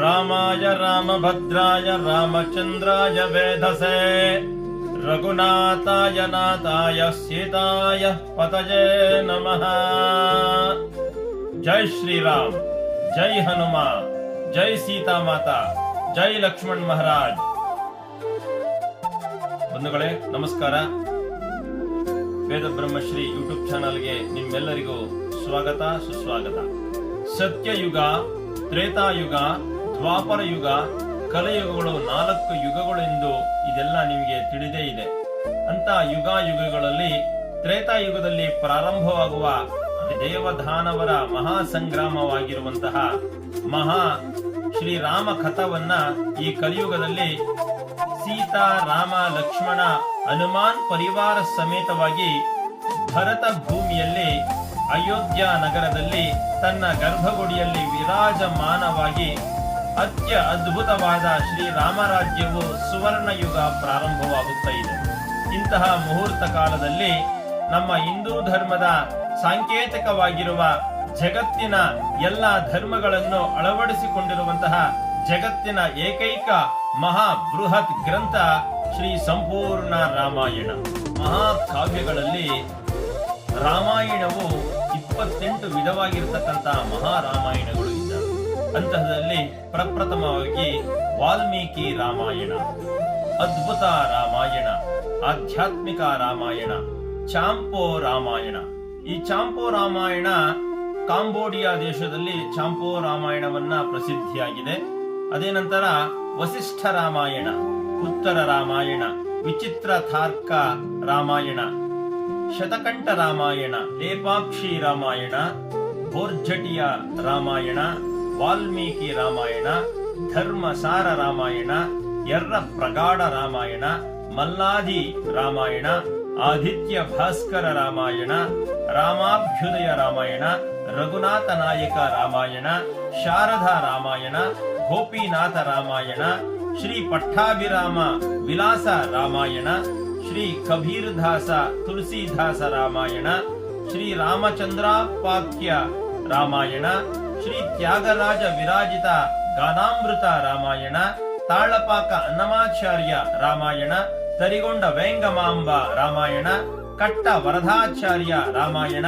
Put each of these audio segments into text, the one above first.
रामाय राम भद्राय रामचंद्राय वेधसे। रघुनाथाय नाथाय सीताय पतये नमः। जय श्री राम जय हनुमान, जय सीता माता, जय लक्ष्मण महाराज। बंधु नमस्कार। ವೇದ ಬ್ರಹ್ಮಶ್ರೀ ಯೂಟ್ಯೂಬ್ ಚಾನಲ್ಗೆ ನಿಮ್ಮೆಲ್ಲರಿಗೂ ಸ್ವಾಗತ, ಸುಸ್ವಾಗತ. ಸತ್ಯಯುಗ, ತ್ರೇತಾಯುಗ ದ್ವಾಪರ ಯುಗ ಕಲಯುಗಗಳು ನಾಲ್ಕು ಯುಗಗಳೆಂದು ಇದೆಲ್ಲ ನಿಮಗೆ ತಿಳಿದೇ ಇದೆ. ಅಂತ ಯುಗ ಯುಗಗಳಲ್ಲಿ ತ್ರೇತಾಯುಗದಲ್ಲಿ ಪ್ರಾರಂಭವಾಗುವ ದೇವಧಾನವರ ಮಹಾ ಸಂಗ್ರಾಮವಾಗಿರುವಂತಹ ಮಹಾ ಶ್ರೀರಾಮ ಕಥವನ್ನ ಈ ಕಲಿಯುಗದಲ್ಲಿ ಸೀತಾ, ರಾಮ, ಲಕ್ಷ್ಮಣ ಹನುಮಾನ್ ಪರಿವಾರ ಸಮೇತವಾಗಿ ಭರತ ಭೂಮಿಯಲ್ಲಿ ಅಯೋಧ್ಯ ನಗರದಲ್ಲಿ ತನ್ನ ಗರ್ಭಗುಡಿಯಲ್ಲಿ ವಿರಾಜಮಾನವಾಗಿ ಅತ್ಯ ಅದ್ಭುತವಾದ ಶ್ರೀರಾಮರಾಜ್ಯವು ಸುವರ್ಣ ಯುಗ ಪ್ರಾರಂಭವಾಗುತ್ತಾ ಇದೆ. ಇಂತಹ ಮುಹೂರ್ತ ಕಾಲದಲ್ಲಿ ನಮ್ಮ ಹಿಂದೂ ಧರ್ಮದ ಸಾಂಕೇತಿಕವಾಗಿರುವ ಜಗತ್ತಿನ ಎಲ್ಲ ಧರ್ಮಗಳನ್ನು ಅಳವಡಿಸಿಕೊಂಡಿರುವಂತಹ ಜಗತ್ತಿನ ಏಕೈಕ ಮಹಾ ಬೃಹತ್ ಗ್ರಂಥ ಶ್ರೀ ಸಂಪೂರ್ಣ ರಾಮಾಯಣ. ಮಹಾಕಾವ್ಯಗಳಲ್ಲಿ ರಾಮಾಯಣವು ಇಪ್ಪತ್ತೆಂಟು ವಿಧವಾಗಿರ್ತಕ್ಕಂತಹ ಮಹಾರಾಮಾಯಣಗಳು ಇದ್ದಾವೆ ಅಂತಹದಲ್ಲಿ ಪ್ರಪ್ರಥಮವಾಗಿ ವಾಲ್ಮೀಕಿ ರಾಮಾಯಣ, ಅದ್ಭುತ ರಾಮಾಯಣ, ಆಧ್ಯಾತ್ಮಿಕ ರಾಮಾಯಣ, ಚಾಂಪೋ ರಾಮಾಯಣ. ಈ ಚಾಂಪೋ ರಾಮಾಯಣ ಕಾಂಬೋಡಿಯಾ ದೇಶದಲ್ಲಿ ಚಾಂಪೋ ರಾಮಾಯಣವನ್ನ ಪ್ರಸಿದ್ಧಿಯಾಗಿದೆ. ಅದೇ ನಂತರ ವಸಿಷ್ಠ ರಾಮಾಯಣ ಉತ್ತರ ರಾಮಾಯಣ ವಿಚಿತ್ರ ಥಾರ್ಕ ರಾಮಾಯಣ ಶತಕಂಠ ರಾಮಾಯಣ ಲೇಪಾಕ್ಷಿ ರಾಮಾಯಣ, ಭೋರ್ಜಟಿಯ ರಾಮಾಯಣ, ವಾಲ್ಮೀಕಿ ರಾಮಾಯಣ, ಧರ್ಮಸಾರ ರಾಮಾಯಣ ಎರ್ರ ಪ್ರಗಾಢ ರಾಮಾಯಣ, ಮಲ್ಲಾದಿ ರಾಮಾಯಣ, ಆದಿತ್ಯ ಭಾಸ್ಕರ ರಾಮಾಯಣ, ರಾಮಾಭ್ಯುದಯ ರಾಮಾಯಣ, ರಘುನಾಥ ನಾಯಕ ರಾಮಾಯಣ ಶಾರದಾ ರಾಮಾಯಣ, ಗೋಪಿನಾಥ ರಾಮಾಯಣ, ಶ್ರೀ ಪಟ್ಟಾಭಿರಾಮ ವಿಲಾಸ ರಾಮಾಯಣ, ಶ್ರೀ ಕಬೀರ್ದಾಸ ತುಳಸಿದಾಸ ರಾಮಾಯಣ, ಶ್ರೀ ರಾಮಚಂದ್ರಾಪಾಕ್ಯ ರಾಮಾಯಣ, ಶ್ರೀ ತ್ಯಾಗರಾಜ ವಿರಾಜಿತ ಗಾನಾಮೃತ ರಾಮಾಯಣ, ತಾಳಪಾಕ ಅನ್ನಮಾಚಾರ್ಯ ರಾಮಾಯಣ, ತರಿಗೊಂಡ ವೆಂಗಮಾಂಬ ರಾಮಾಯಣ ಕಟ್ಟ ವರದಾಚಾರ್ಯ ರಾಮಾಯಣ,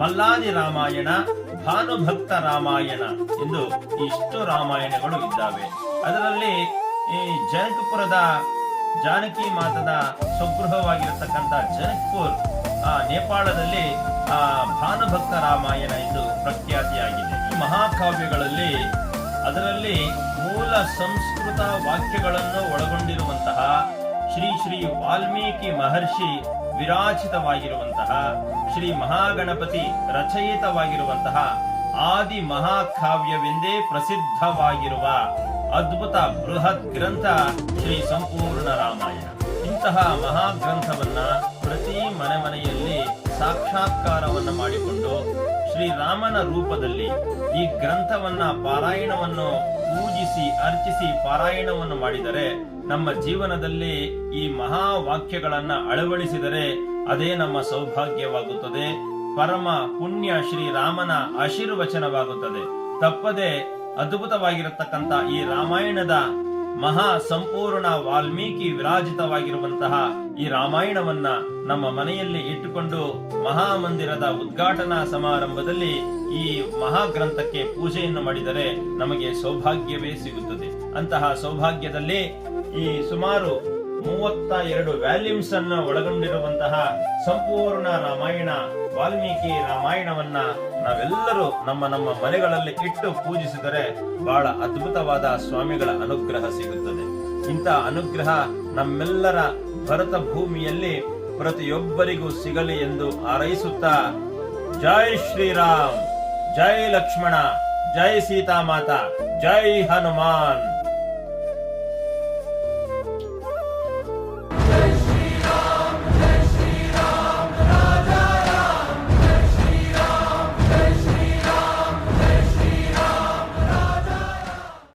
ಮಲ್ಲಾದಿ ರಾಮಾಯಣ, ಭಾನುಭಕ್ತ ರಾಮಾಯಣ ಎಂದು ಇಷ್ಟು ರಾಮಾಯಣಗಳು ಇದ್ದಾವೆ. ಅದರಲ್ಲಿ ಈ ಜನಕಪುರದ ಜಾನಕಿ ಮಾತದ ಸ್ವಗೃಹವಾಗಿರತಕ್ಕಂಥ ಜನಕ್ಪುರ್, ಆ ನೇಪಾಳದಲ್ಲಿ, ಆ ಭಾನುಭಕ್ತ ರಾಮಾಯಣ ಎಂದು ಪ್ರಖ್ಯಾತಿಯಾಗಿದೆ. ಈ ಮಹಾಕಾವ್ಯಗಳಲ್ಲಿ ಅದರಲ್ಲಿ ಮೂಲ ಸಂಸ್ಕೃತ ವಾಕ್ಯಗಳನ್ನು ಒಳಗೊಂಡಿರುವಂತಹ ಶ್ರೀ ಶ್ರೀ ವಾಲ್ಮೀಕಿ ಮಹರ್ಷಿ ವಿರಾಜಿತವಾಗಿರುವಂತಹ ಶ್ರೀ ಮಹಾಗಣಪತಿ ರಚಯಿತವಾಗಿರುವಂತಹ ಆದಿ ಮಹಾಕಾವ್ಯವೆಂದೇ ಪ್ರಸಿದ್ಧವಾಗಿರುವ ಅದ್ಭುತ ಬೃಹತ್ ಗ್ರಂಥ ಶ್ರೀ ಸಂಪೂರ್ಣ ರಾಮಾಯಣ. ಇಂತಹ ಮಹಾಗ್ರಂಥವನ್ನ ಪ್ರತಿ ಮನೆ ಮನೆಯಲ್ಲಿ ಸಾಕ್ಷಾತ್ಕಾರವನ್ನ ಮಾಡಿಕೊಂಡು ಶ್ರೀರಾಮನ ರೂಪದಲ್ಲಿ ಈ ಗ್ರಂಥವನ್ನ ಪಾರಾಯಣವನ್ನು ಪೂಜಿಸಿ, ಅರ್ಚಿಸಿ, ಪಾರಾಯಣವನ್ನು ಮಾಡಿದರೆ ನಮ್ಮ ಜೀವನದಲ್ಲಿ ಈ ಮಹಾವಾಕ್ಯಗಳನ್ನ ಅಳವಡಿಸಿದರೆ ಅದೇ ನಮ್ಮ ಸೌಭಾಗ್ಯವಾಗುತ್ತದೆ. ಪರಮ ಪುಣ್ಯ ಶ್ರೀರಾಮನ ಆಶೀರ್ವಚನವಾಗುತ್ತದೆ. ತಪ್ಪದೆ ಅದ್ಭುತವಾಗಿರತಕ್ಕಂತ ಈ ರಾಮಾಯಣದ ಮಹಾ ಸಂಪೂರ್ಣ ವಾಲ್ಮೀಕಿ ವಿರಾಜಿತವಾಗಿರುವಂತಹ ಈ ರಾಮಾಯಣವನ್ನ ನಮ್ಮ ಮನೆಯಲ್ಲಿ ಇಟ್ಟುಕೊಂಡು ಮಹಾಮಂದಿರದ ಉದ್ಘಾಟನಾ ಸಮಾರಂಭದಲ್ಲಿ ಈ ಮಹಾಗ್ರಂಥಕ್ಕೆ ಪೂಜೆಯನ್ನು ಮಾಡಿದರೆ ನಮಗೆ ಸೌಭಾಗ್ಯವೇ ಸಿಗುತ್ತದೆ. ಅಂತಹ ಸೌಭಾಗ್ಯದಲ್ಲಿ ಈ ಸುಮಾರು ಮೂವತ್ತ ಎರಡು ವ್ಯಾಲ್ಯೂಮ್ಸ್ ಅನ್ನ ಒಳಗೊಂಡಿರುವಂತಹ ಸಂಪೂರ್ಣ ರಾಮಾಯಣ ವಾಲ್ಮೀಕಿ ರಾಮಾಯಣವನ್ನ ನಾವೆಲ್ಲರೂ ನಮ್ಮ ನಮ್ಮ ಮನೆಗಳಲ್ಲಿ ಇಟ್ಟು ಪೂಜಿಸಿದರೆ ಬಹಳ ಅದ್ಭುತವಾದ ಸ್ವಾಮಿಗಳ ಅನುಗ್ರಹ ಸಿಗುತ್ತದೆ. ಇಂಥ ಅನುಗ್ರಹ ನಮ್ಮೆಲ್ಲರ ಭರತ ಭೂಮಿಯಲ್ಲಿ ಪ್ರತಿಯೊಬ್ಬರಿಗೂ ಸಿಗಲಿ ಎಂದು ಹಾರೈಸುತ್ತಾ ಜೈ ಶ್ರೀರಾಮ್, ಜೈ ಲಕ್ಷ್ಮಣ, ಜೈ ಸೀತಾಮಾತಾ, ಜೈ ಹನುಮಾನ್.